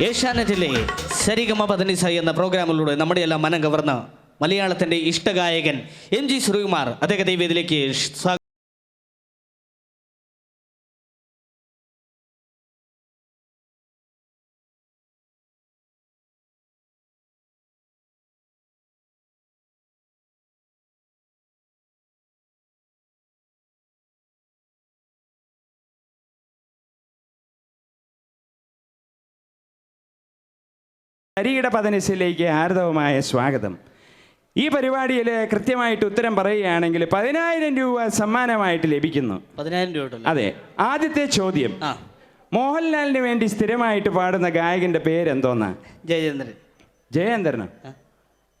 ഏഷ്യാനെറ്റിലെ സരിഗമ പതനിസ എന്ന പ്രോഗ്രാമിലൂടെ നമ്മുടെ എല്ലാം മനം കവർന്ന മലയാളത്തിന്റെ ഇഷ്ടഗായകൻ എം ജി ശ്രീകുമാർ അദ്ദേഹത്തെ വേദിയിലേക്ക് ഹരിയുടെ പതനിസിലേക്ക് ആർദവമായ സ്വാഗതം. ഈ പരിപാടിയിൽ കൃത്യമായിട്ട് ഉത്തരം പറയുകയാണെങ്കിൽ പതിനായിരം രൂപ സമ്മാനമായിട്ട് ലഭിക്കുന്നു. പതിനായിരം രൂപ അതെ ആദ്യത്തെ ചോദ്യം. മോഹൻലാലിന് വേണ്ടി സ്ഥിരമായിട്ട് പാടുന്ന ഗായകന്റെ പേര് എന്തോന്നാ ജയചന്ദ്രൻ ജയേന്ദ്രനോ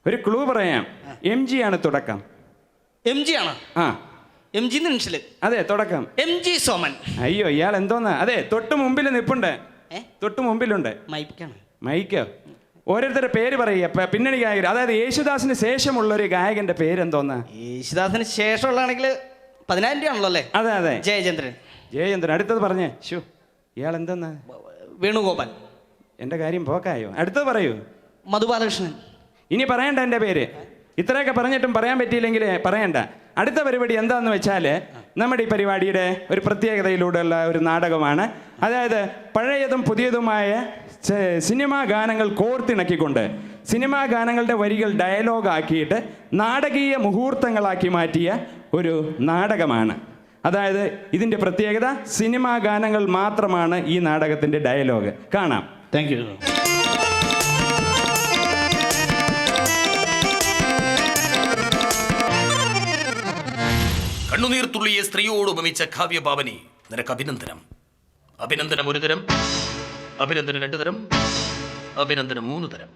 ഒരു ക്ലൂ പറയാം. എം ജി ആണ് തുടക്കം. എം ജി ആണ് ആ. എം ജി നിമിഷൽ അതെ തുടക്കം. M G Soman. അയ്യോ ഇയാൾ എന്തോന്നാ? അതെ തൊട്ട് മുമ്പിൽ നിപ്പുണ്ട്? തൊട്ട് മുമ്പിലുണ്ട്. മൈക്കാണ്. മൈക്കോ? ഓരോരുത്തരുടെ പേര് പറയുക പിന്നണി ഗായകർ അതായത് യേശുദാസിന് ശേഷമുള്ള ഒരു ഗായകന്റെ പേരെന്തോന്നാ? യേശുദാസിന് ശേഷമുള്ളതാണെങ്കിൽ പതിനായിരം രൂപയാണല്ലോ അല്ലേ? അതെ അതെ. ജയചന്ദ്രൻ. ജയചന്ദ്രൻ. അടുത്തത് പറഞ്ഞേ. ഷു ഇയാൾ എന്തെന്ന് വേണുഗോപാൽ. എന്റെ കാര്യം പോക്കായോ? അടുത്തത് പറയൂ. മധുബാലകൃഷ്ണൻ. ഇനി പറയണ്ട എന്റെ പേര്. ഇത്രയൊക്കെ പറഞ്ഞിട്ടും പറയാൻ പറ്റിയില്ലെങ്കിൽ പറയണ്ട. അടുത്ത പരിപാടി എന്താന്ന് വെച്ചാൽ നമ്മുടെ ഈ പരിപാടിയുടെ ഒരു പ്രത്യേകതയിലൂടെയുള്ള ഒരു നാടകമാണ്. അതായത് പഴയതും പുതിയതുമായ സിനിമാ ഗാനങ്ങൾ കോർത്തിണക്കിക്കൊണ്ട് സിനിമാ ഗാനങ്ങളുടെ വരികൾ ഡയലോഗ് ആക്കിയിട്ട് നാടകീയ മുഹൂർത്തങ്ങളാക്കി മാറ്റിയ ഒരു നാടകമാണ്. അതായത് ഇതിന്റെ പ്രത്യേകത സിനിമാ ഗാനങ്ങൾ മാത്രമാണ് ഈ നാടകത്തിന്റെ ഡയലോഗ്. കാണാം. താങ്ക് യു കണ്ണുനീർ തുള്ളിയെ സ്ത്രീയോട് ഉപമിച്ച കാവ്യഭാവനെ. നിനക്ക് അഭിനന്ദനം. അഭിനന്ദനം ഒരു തരം. അഭിനന്ദനം രണ്ടു തരം അഭിനന്ദനം മൂന്ന് തരം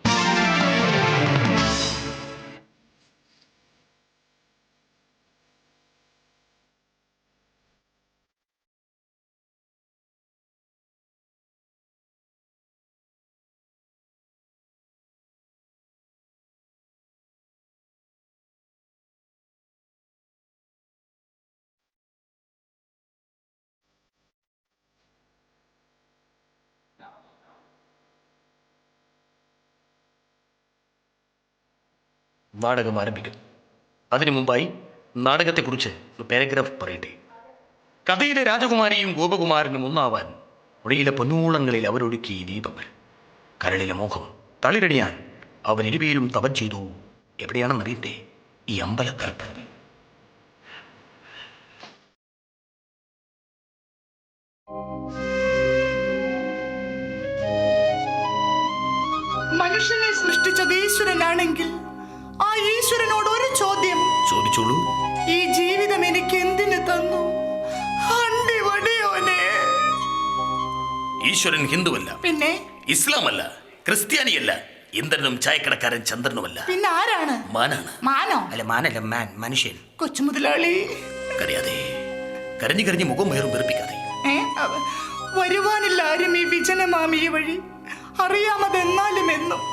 നാടകം ആരംഭിക്കും. അതിനു മുമ്പായി നാടകത്തെക്കുറിച്ച് ഒരു പാരഗ്രാഫ് പറയട്ടെ. കഥയിലെ രാജകുമാരിയും ഗോപകുമാരനും ഒന്നാവാൻ ഒടിയിലെ പൊന്നൂളങ്ങളിൽ അവരൊഴുക്കി ദീപങ്ങൾ. കരളിലെ മോഹം തളിരടിയാൻ അവൻ ഇരുപേരും തപം ചെയ്തു. എവിടെയാണെന്നറിയട്ടെ? ഈ അമ്പലക്കൽപ്പന മനുഷ്യനെ സൃഷ്ടിച്ചത് ഈശ്വരനാണെങ്കിൽ ഈശ്വരനോട് ഒരു ചോദ്യം. ചോദിച്ചോളൂ. ഈ ജീവിതം എനിക്ക് എന്തിനു തന്നു? അണ്ടി വടിയോനെ. ഈശ്വരൻ ഹിന്ദുവല്ല. പിന്നെ? ഇസ്ലാം അല്ല ക്രിസ്ത്യാനിയല്ല. ഇന്ദ്രനും ചായക്കടക്കാരൻ ചന്ദ്രനുമല്ല. പിന്നെ ആരാണ്? മാനാണ്. മാനോ? അല്ല മാനല്ല മാൻ മനുഷ്യൻ. കൊച്ചു മുതലാളി. കരയാതെ. കരഞ്ഞു കരഞ്ഞ് മുഖം വേറും വെറുപ്പിക്കാതെ. ഏ അവ- വരുവാനില്ല ആരും ഈ വിജനമാമിയ വഴി അറിയാമതെന്നാലും എന്നും.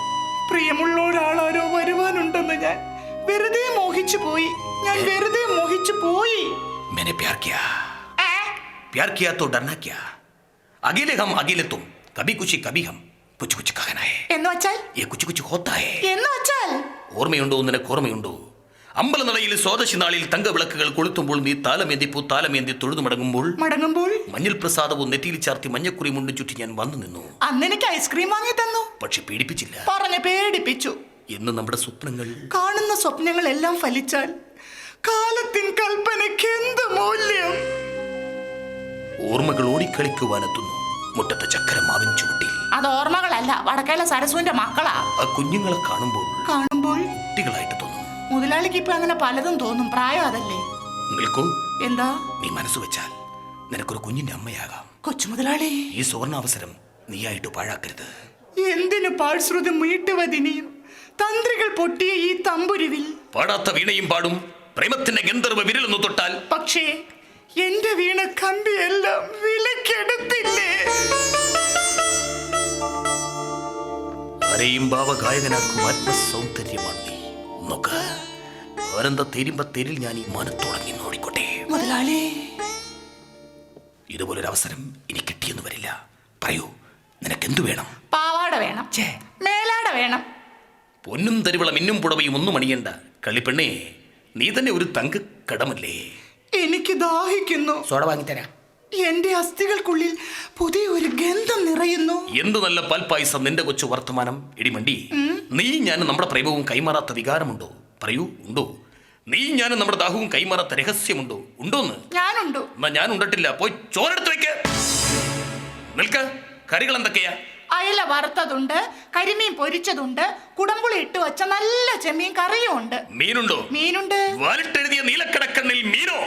പ്രിയമുള്ള ഒരാളാരോ വരുവാനുണ്ടെന്ന് ഞാൻ വെറുതെ മോഹിച്ചു പോയി ഞാൻ വെറുതെ മോഹിച്ചു പോയി मैंने प्यार किया ഏ? प्यार किया तो डरना क्या अकेले हम अकेले तुम कभी कुछ कभी हम कुछ कुछ कहना है എന്ന് വച്ചാൽ ये कुछ कुछ होता है എന്ന് വച്ചാൽ ഓർമ്മയുണ്ടോ നിനക്ക് ഓർമ്മയുണ്ടോ അമ്പലനടയിൽ സ്വാദശി നാളിൽ തങ്കവിളക്കുകൾ കൊളുത്തുമ്പോൾ നീ താലമേന്തി പൂ താലമേന്തി തൊഴുതു മടങ്ങുമ്പോൾ മടങ്ങുമ്പോൾ മഞ്ഞൾ പ്രസാദവും നെറ്റിയിൽ ചാർത്തി മഞ്ഞക്കുറി മുണ്ടും ചുറ്റി ഞാൻ വന്നു നിന്നു. അന്നെനിക്ക് ഐസ്ക്രീം വാങ്ങി തന്നു. പക്ഷെ പേടിപ്പിച്ചില്ല. പറഞ്ഞ പേടിപ്പിച്ചു. എന്ന് നമ്മുടെ സ്വപ്നങ്ങൾ. കാണുന്ന സ്വപ്നങ്ങൾ എല്ലാം ഫലിച്ചാൽ കാലത്തിൻ കൽപ്പനയ്ക്ക് എന്ത് മൂല്യം? ഓർമ്മകൾ ഓടിക്കളിക്കുവാനെത്തുന്നു. മുട്ടത്തെ ചക്കര മാവിൻ ചുവട്ടിൽ. അത് ഓർമ്മകളല്ല. വടക്കേല സരസുവിന്റെ മക്കളാ. ആ കുഞ്ഞുങ്ങളെ കാണുമ്പോൾ കാണുമ്പോൾ കുട്ടികളായിട്ട് മുതലാളിക്ക് ഇപ്പൊ അങ്ങനെ പലതും തോന്നും. പ്രായം അതല്ലേ? നിൽക്കൂ. എന്താ? നീ മനസ്സ് വെച്ചാൽ നിനക്കൊരു കുഞ്ഞിന്റെ അമ്മയാകാം. കൊച്ചു മുതലാളി. ഈ സുവർണാവസരം നീയായിട്ട് പാഴാക്കരുത്. എന്തിനു പാഴ്ശ്രുതി മീട്ടുവതിനെയും? തന്ത്രികൾ പൊട്ടിയ ഈ തമ്പുരുവിൽ. പാടാത്ത വീണയും പാടും. പ്രേമത്തിന്റെ ഗന്ധർവ വിരലൊന്നു തൊട്ടാൽ പക്ഷേ എന്റെ വീണ കമ്പിയെല്ലാം വിലക്കെടുത്തില്ലേ? ആരെയും ഭാവഗായകനാക്കും ആത്മസൗന്ദര്യമാണ് നീ. നോക്ക്. ആനന്ദ തേരുമ്പ തേരിൽ ഞാൻ ഈ മനത്തുടങ്ങി നോടിക്കോട്ടെ മുതലാളി. ഇതുപോലൊരു അവസരം ഇനി കിട്ടിയെന്ന് വരില്ല. പറയൂ നിനക്കെന്തു വേണം? പാവാട വേണം. മേലാട വേണം. പൊന്നും തരിവള മിന്നും പുടവയും ഒന്നും അണിയണ്ട. കളിപ്പെണ്ണേ നീ തന്നെ ഒരു തങ്ക കടമല്ലേ? എനിക്ക് ദാഹിക്കുന്നു. സോഡ വാങ്ങിത്തരാം എന്റെ അസ്ഥികൾക്കുള്ളിൽ പുതിയ ഒരു ഗന്ധം നിറയുന്നു. എന്ത് നല്ല പാൽപ്പായസം നിന്റെ കൊച്ചു വർത്തമാനം ഇടിമണ്ടി. നീ ഞാൻ നമ്മുടെ പ്രേമവും കൈമാറാത്ത വികാരമുണ്ടോ? പറയൂ ഉണ്ടോ? നീ ഞാനും നമ്മുടെ ദാഹവും കൈമാറാത്ത രഹസ്യമുണ്ടോ? ഉണ്ടോന്ന്? ഞാനുണ്ടോ? എന്നാ ഞാൻ ഉണ്ടട്ടില്ല. പോയി ചോരെടുത്ത് വെക്ക. നിൽക്ക. കറികൾ എന്തൊക്കെയാ? അയല വറുത്തതുണ്ട് കരിമീൻ പൊരിച്ചതുണ്ട് കുടമ്പുളി ഇട്ട് വെച്ച നല്ല ചെമ്മീൻ കറിയും ഉണ്ട്. മീനുണ്ടോ? മീനുണ്ട്. വാലിട്ടെഴുതിയ നീലക്കടക്കണ്ണിൽ മീനോ?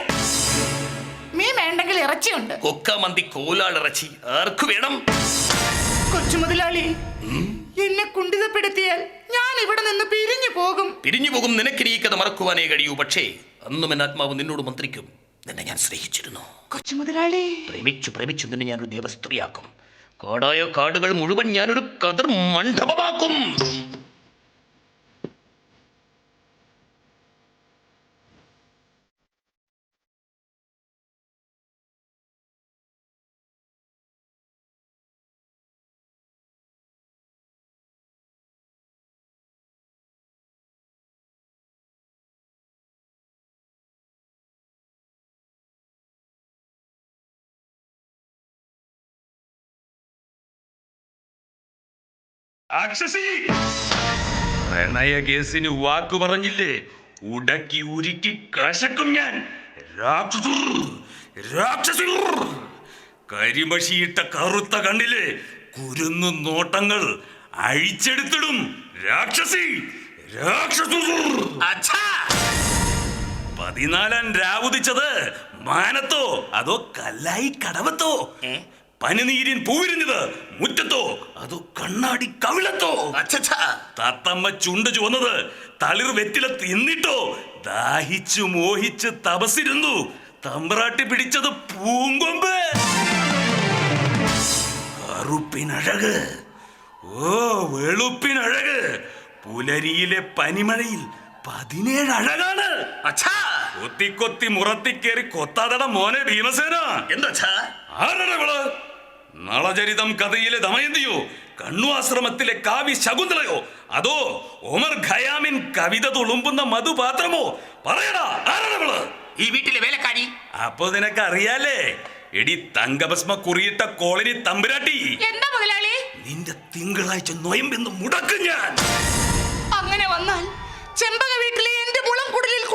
മീൻ വേണ്ടെങ്കിൽ ഇറച്ചിയുണ്ട്. കൊക്കാമന്തി കോലാളിറച്ചി ആർക്കു വേണം? കൊച്ചു മുതലാളി എന്നെ കുണ്ടിതപ്പെടുത്തിയാൽ ഞാൻ ഇവിടെ നിന്ന് പിരിഞ്ഞു പോകും. പിരിഞ്ഞു പോകും നിനക്കിനി കഥ മറക്കുവാനേ കഴിയൂ. പക്ഷേ അന്നും എൻ ആത്മാവ് നിന്നോട് മന്ത്രിക്കും. നിന്നെ ഞാൻ സ്നേഹിച്ചിരുന്നു. കൊച്ചു മുതലാളി. പ്രേമിച്ചു പ്രേമിച്ചു. നിന്നെ ഞാൻ ഒരു ദേവസ്ത്രീയാക്കും. കാടായ കാടുകൾ മുഴുവൻ ഞാനൊരു കതിർ മണ്ഡപമാക്കും. പ്രണയ കേസിന് വാക്കു പറഞ്ഞില്ലേ? ഉടക്കി ഉരുക്കി കശക്കും ഞാൻ. കരിമഷിയിട്ട കറുത്ത കണ്ണിലെ കുരുന്നു നോട്ടങ്ങൾ അഴിച്ചെടുത്തിടും. രാക്ഷസി പതിനാലാം രാവുദിച്ചത് മാനത്തോ അതോ കല്ലായി കടവത്തോ? പനിനീരിൻ പൂവിരിഞ്ഞത് മുറ്റത്തോ? അതോ കണ്ണാടി കവിളത്തോ? തത്തമ്മ ചുണ്ട് ചുവന്നത് തളിർ വെറ്റില തിന്നിട്ടോ? ദാഹിച്ചു മോഹിച്ച് തപസിരുന്നു തമ്പ്രാട്ടി പിടിച്ചത് പൂങ്കൊമ്പ്. കറുപ്പിനഴക്. ഓ വെളുപ്പിനഴക്. പുലരിയിലെ പനിമഴയിൽ പതിനേഴ് അഴകാണ് അച്ഛാ. കൊത്തി കൊത്തി മുറത്തിക്കേറി കൊത്താതട മോനെ ഭീമസേന. എന്താ ആരുടെ നളചരിതം കഥയിലെ ദമയന്തിയോ? കണ്ണു ആശ്രമത്തിലെ കാവ്യ ശകുന്തളയോ? അതോ ഒമർ ഖയാമിൻ കവിത തുളുമ്പുന്ന മധുപാത്രമോ? പറയടാ ആരാണവൾ ഈ വീട്ടിലെ വേലക്കാരി. അപ്പൊ നിനക്ക് അറിയാലേ എടി തങ്കഭസ്മ കുറിയിട്ട കോളനി തമ്പുരാട്ടി. എന്താ മുതലാളി? നിന്റെ തിങ്കളാഴ്ച നൊയമ്പെന്ന് മുടക്കും ഞാൻ. അങ്ങനെ വന്നാൽ ചെമ്പക വീട്ടിലെ എന്റെ മുളം കുടലിൽ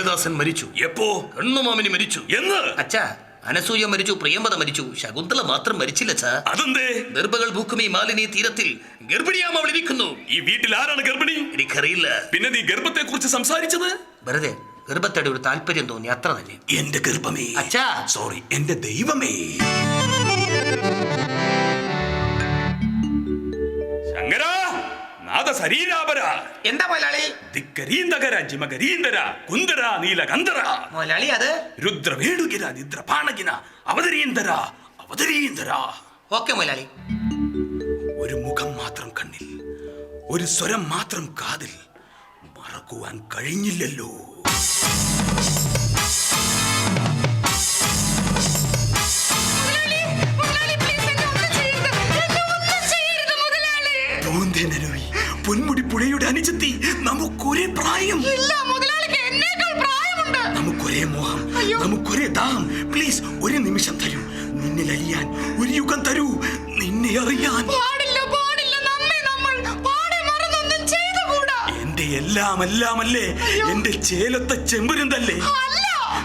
കാളിദാസൻ മരിച്ചു. എപ്പോ? കണ്ണുമാമിനി മരിച്ചു. എന്ന്? അച്ഛാ അനസൂയ മരിച്ചു പ്രിയമ്പത മരിച്ചു. ശകുന്തള മാത്രം മരിച്ചില്ല ചാ അതെന്തേ? ഗർഭകൾ ഭൂക്കുമി മാലിനി തീരത്തിൽ ഗർഭിണിയാം അവൾ ഇരിക്കുന്നു. ഈ വീട്ടിൽ ആരാണ് ഗർഭിണി? എനിക്കറിയില്ല. പിന്നെ നീ ഗർഭത്തെ കുറിച്ച് സംസാരിച്ചത്? വെറുതെ ഗർഭത്തോടെ ഒരു താല്പര്യം തോന്നി അത്ര തന്നെ എന്റെ ഗർഭമേ. അച്ഛാ. സോറി എന്റെ ദൈവമേ. നാദ ശരീരാപര എന്താ മുതലാളി? ദിക്കരീന്തകര ജിമകരീന്തര കുന്ദര നീലകന്ധര മുതലാളി അത്? രുദ്രവേണുകിര നിദ്രപാണകിന അവതരീന്തര അവതരീന്തര ഓക്കെ മുതലാളി. ഒരു മുഖം മാത്രം കണ്ണിൽ ഒരു സ്വരം മാത്രം കാതിൽ മറക്കുവാൻ കഴിഞ്ഞില്ലല്ലോ. അനുജത്തി നമുക്കൊരേ പ്രായം. ഇല്ല, മുതലാളിക്ക് എന്നേക്കാൾ പ്രായമുണ്ട്. നമുക്കൊരേ മോഹം. നമുക്കൊരേ ദാഹം. പ്ലീസ് ഒരു നിമിഷം തരൂ. നിന്നിൽ അലിയാൻ ഒരു യുഗം തരൂ. നിന്നെ അറിയാൻ. പാടില്ല, പാടില്ല, നമ്മെ നമ്മൾ പാടി മറന്നൊന്നും ചെയ്തുകൂടാ. എന്റെ എല്ലാം എല്ലാമല്ലേ? അല്ലേ എന്റെ ചേലത്തെ ചെമ്പുരുന്തല്ലേ?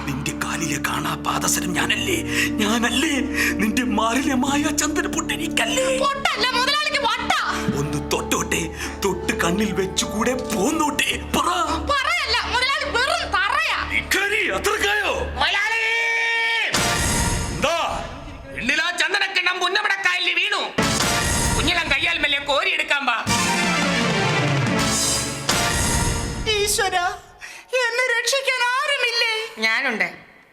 നിന്റെ കാലിലെ കാണാ പാദസരം ഞാനല്ലേ? ഞാനല്ലേ? നിന്റെ ചന്ദ്രപുട്ടെനിക്കല്ലേ പൊട്ടല്ല, മുതലാളിക്ക് കണ്ണിൽ വെച്ചുകൂടെ പോന്നൂട്ടെ പറ. പറയല്ല, മുതലാളി വെറും തറയാ. ഇക്കാരി അത്രക്കായോ? മുതലാളി! എന്താ? എണ്ണിലാ ചന്ദനക്കിണ്ണം പുന്നമടക്കായലിൽ വീണു. കുഞ്ഞിളം കയ്യാൽ മെല്ലെ കോരിയെടുക്കാൻ പാ ഈശ്വരാ, എന്നെ രക്ഷിക്കാൻ ആരുമില്ലേ? ഞാനുണ്ട്.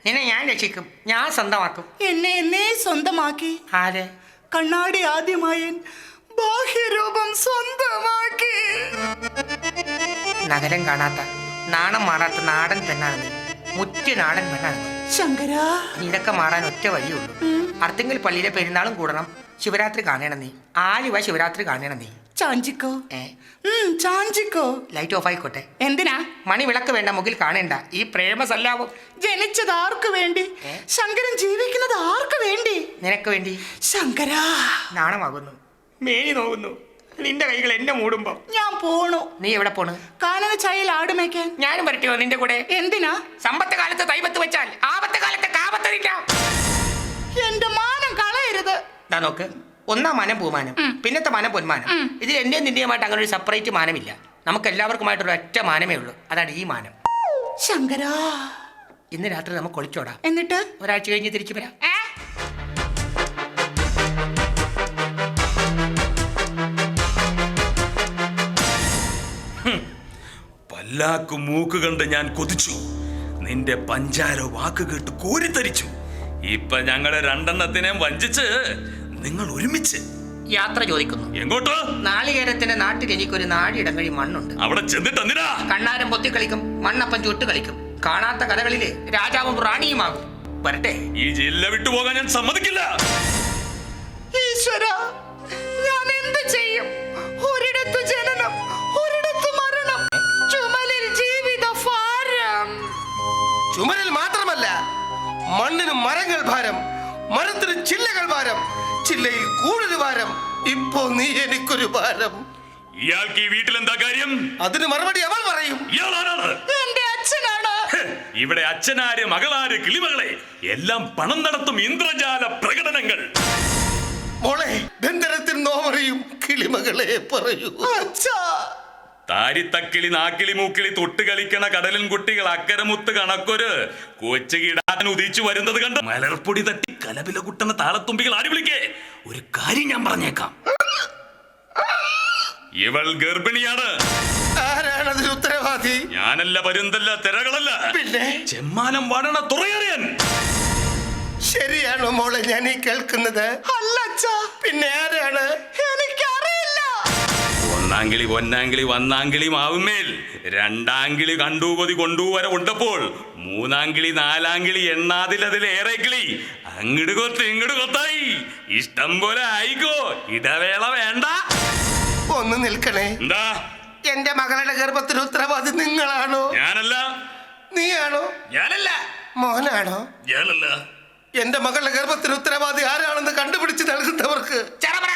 നിന്നെ ഞാൻ രക്ഷിക്കും. ഞാൻ സ്വന്തമാക്കും. എന്നെ എന്നെ സ്വന്തമാക്കി. ആരെ? കണ്ണാടി ആദ്യമായൻ ബാഹ്യരൂപം സ്വന്തമാക്കി. നഗരം കാണാത്ത നാണം മാറാത്ത നാടൻ പെണ്ണാണ് നീ. മുറ്റു നാടൻ പെണ്ണാണ് നീ. ശങ്കരാ. ഇതൊക്കെ മാറാൻ ഒറ്റ വഴിയുള്ളൂ. അർത്തിങ്കൽ പള്ളിയിലെ പെരുന്നാളും കൂടണം. ശിവരാത്രി കാണണം നീ. ആലുവ ശിവരാത്രി കാണണം നീ. ചാഞ്ചിക്കോ? ഏ? ചാഞ്ചിക്കോ. ലൈറ്റ് ഓഫ് ആയിക്കോട്ടെ. എന്തിനാ? മണി വിളക്ക് വേണ്ട മുകിൽ കാണേണ്ട. ഈ പ്രേമ സല്ലാപം ജനിച്ചത് ആർക്ക് വേണ്ടി? ശങ്കരൻ ജീവിക്കുന്നത് ആർക്ക് വേണ്ടി? നിനക്ക് വേണ്ടി. ശങ്കരാ. നാണമാകുന്നു. മേനി നോക്കുന്നു നിന്റെ കൈകൾ എന്നെ മൂടുമ്പോ? ഞാൻ പോണു. നീ എവിടെ പോണു? കാനന ചായയിൽ ആടുമേക്കാൻ ഞാനും വരട്ടെയോ നിന്റെ കൂടെ? എന്തിനാ? സമ്പത്ത് കാലത്ത് തൈപത്ത് വെച്ചാൽ ആപത്ത് കാലത്ത് കാപത്ത് നിൽക്കാം. എന്റെ മാനം കളയരുത്. ഞാൻ നോക്ക് ഒന്നാം മാനം പൂമാനം പിന്നത്തെ മാനം പൊന്മാനം. ഇതിൽ എന്റെയും നിന്റെയുമായിട്ട് അങ്ങനെ ഒരു സെപ്പറേറ്റ് മാനമില്ല. നമുക്ക് എല്ലാവർക്കുമായിട്ടൊരു ഒറ്റ മാനമേ ഉള്ളൂ. അതാണ് ഈ മാനം. ശങ്കരാ. ഇന്ന് രാത്രി നമുക്ക് ഒളിച്ചോടാം. എന്നിട്ട്? ഒരാഴ്ച കഴിഞ്ഞ് തിരിച്ചു വരാം? പല്ലാക്കു മൂക്ക് കണ്ട് ഞാൻ കൊതിച്ചു. നിന്റെ പഞ്ചാര വാക്ക് കേട്ട് കോരിത്തരിച്ചു. ഇപ്പൊ ഞങ്ങളെ രണ്ടെണ്ണത്തിനെ വഞ്ചിച്ച് നിങ്ങൾ ഒരുമിച്ച്. യാത്ര ചോദിക്കുന്നു. എങ്ങോട്ട്? നാളികേരത്തിന്റെ നാട്ടിൽ എനിക്കൊരു നാടിയിടം കഴി മണ്ണുണ്ട്. അവിടെ ചെന്നിട്ട് എന്തിനാ കണ്ണാരം പൊത്തി കളിക്കും മണ്ണപ്പം ചുട്ട് കളിക്കും. കാണാത്ത കഥകളിൽ രാജാവും റാണിയുമാകും. വരട്ടെ. ഈ ജില്ല വിട്ടുപോകാൻ ഞാൻ സമ്മതിക്കില്ല. ഈശ്വര ഞാൻ എന്ത് ചെയ്യും? മരങ്ങൾ ഭാരം മരത്തിന് ചില്ലകൾ ഭാരം ചില്ലയിൽ കൂടുതൽ ഭാരം. ഇപ്പോ നീ എനിക്കൊരു ഭാരം. ഇയാൾക്ക് ഈ വീട്ടിൽ എന്താ കാര്യം? അതിന് മറുപടി അവൾ പറയും. എന്റെ അച്ഛനാണ്. ഇവിടെ അച്ഛനാര് മകളാര് കിളിമകളെ? എല്ലാം പണം നടത്തും ഇന്ദ്രജാല പ്രകടനങ്ങൾ. മോളെ ബന്ധനത്തിൽ നോവറിയും കിളിമകളെ പറയൂ. അച്ഛാ. താരിത്തക്കിളി നാക്കിളി മൂക്കിളി തൊട്ട് കളിക്കണ കടലിൻ കുട്ടികൾ അക്കരമുത്ത് കണക്കൊരു കൊച്ചു കിടാൻ ഉദിച്ചു വരുന്നത് കണ്ട് മലർപ്പൊടി തട്ടി കലപില കുട്ടണ താളത്തുമ്പികൾ ആര് വിളിക്കേ? ഒരു കാര്യം ഞാൻ പറഞ്ഞേക്കാം. ഇവൾ ഗർഭിണിയാണ്. ആരാണ് ഉത്തരവാദി? ഞാനല്ല പരുന്തല്ല തിരകളല്ല. പിന്നെ? ചെമ്മാനം വാടണ തുറയറിയൻ. ശരിയാണോ മോളെ ഞാൻ ഈ കേൾക്കുന്നത്? അല്ല പിന്നെ ആരാണ്? ഒന്നാങ്കിളി പൊന്നാങ്കിളി വന്നാങ്കിളി മാവുമേൽ. രണ്ടാങ്കിളി കണ്ടൂപതി കൊണ്ടുവരെ ഉണ്ടപ്പോൾ മൂന്നാങ്കിളി നാലാങ്കിളി എണ്ണാതിലതിലേറെ കിളി അങ്ങട് കൊത്ത് ഇങ്ങട് കൊത്തായി. ഇഷ്ടം പോലെ ആയിക്കോ. ഇടവേള വേണ്ട. ഒന്ന് നിൽക്കണേ. എന്താ? എന്റെ മകളുടെ ഗർഭത്തിന് ഉത്തരവാദി നിങ്ങളാണോ? ഞാനല്ല. നീയാണോ? ഞാനല്ല. മോനാണോ? ഞാനല്ല. എന്റെ മകളുടെ ഗർഭത്തിന് ഉത്തരവാദി ആരാണെന്ന് കണ്ടുപിടിച്ച് നൽകുന്നവർക്ക് ചെറപറ